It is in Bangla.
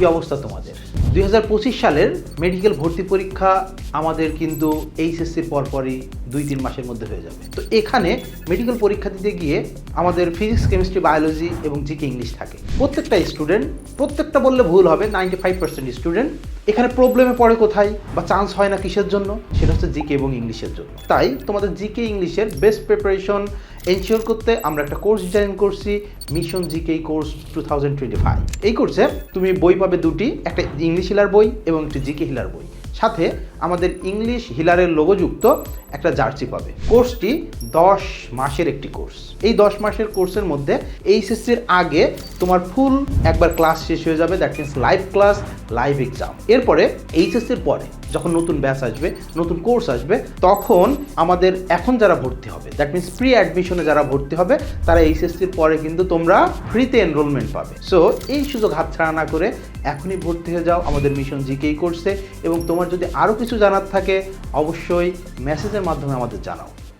কি অবস্থা তোমাদের? দুই হাজার পঁচিশ সালের মেডিকেল ভর্তি পরীক্ষা আমাদের কিন্তু এইচএসসির পরপরই দুই তিন মাসের মধ্যে হয়ে যাবে। তো এখানে মেডিকেল পরীক্ষা দিতে গিয়ে আমাদের ফিজিক্স কেমিস্ট্রি বায়োলজি এবং জিকে ইংলিশ থাকে। প্রত্যেকটা স্টুডেন্ট প্রত্যেকটা বললে ভুল হবে নাইনটি ফাইভ পার্সেন্ট স্টুডেন্ট এখানে প্রবলেমে পড়ে কোথায় বা চান্স হয় না কিসের জন্য? সেটা হচ্ছে জিকে এবং ইংলিশের জন্য। তাই তোমাদের জিকে ইংলিশের বেস্ট প্রিপারেশন এনশিওর করতে আমরা একটা কোর্স ডিজাইন করছি mission GK course two thousand twenty five এই কোর্সে তুমি বই পাবে দুটি, একটা ইংলিশ হিলার বই এবং একটি জিকে হিলার বই। সাথে আমাদের ইংলিশ হিলারের লোগোযুক্ত একটা জার্সি পাবে। কোর্সটি দশ মাসের একটি কোর্স এই দশ মাসের কোর্সের মধ্যে এইচএসসির আগে তোমার ফুল একবার ক্লাস শেষ হয়ে যাবে that means live class live exam এরপরে এইচএসসির পরে যখন নতুন ব্যাচ আসবে, নতুন কোর্স আসবে, তখন আমাদের এখন যারা ভর্তি হবে দ্যাট মিনস প্রি অ্যাডমিশনে যারা ভর্তি হবে, তারা এইচএসসির পরে কিন্তু তোমরা ফ্রিতে এনরোলমেন্ট পাবে। সো এই সুযোগ হাতছাড়া না করে এখনই ভর্তি হয়ে যাও আমাদের মিশন জিকেই কোর্সে এবং তোমার যদি আরও কিছু জানার থাকে, অবশ্যই মেসেজের মাধ্যমে আমাদের জানাও।